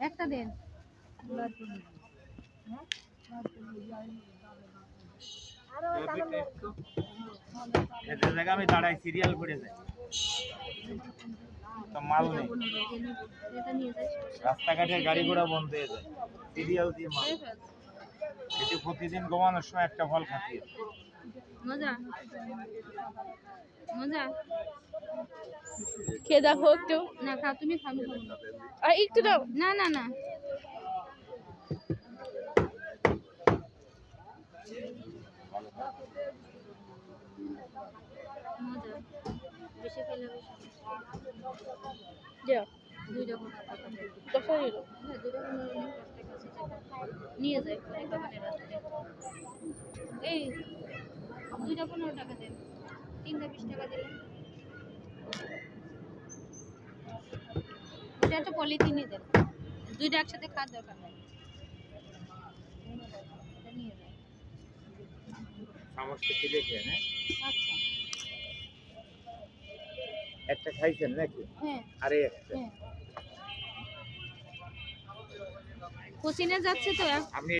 একটা দেন। আমি দাঁড়াই সিরিয়াল করে যাই। তো মাল নেই। এটা রাস্তাঘাটে গাড়ি ঘোড়া বন্ধ হয়ে যায়। সিরিয়াল দিয়ে মাল। এটি প্রতিদিন ঘুমানোর সময় একটা ফল খাতি মজা? মজা? খেয়ে দেখো একটু। না খাও তুমি খাব। আর একটু দাও। না না না। হ্যাঁ নিয়ে যায় এই দুইটা পনেরো টাকা দেন তিনটা বিশ টাকা দিলেন ওটা একটা পলিথিনে দেন। দুইটা একসাথে খাওয়ার দরকার নাই। এটা আচ্ছা। একটা খাইছেন নাকি? হ্যাঁ। আরে একটা। হ্যাঁ। কোচিনে যাচ্ছে তো আপনি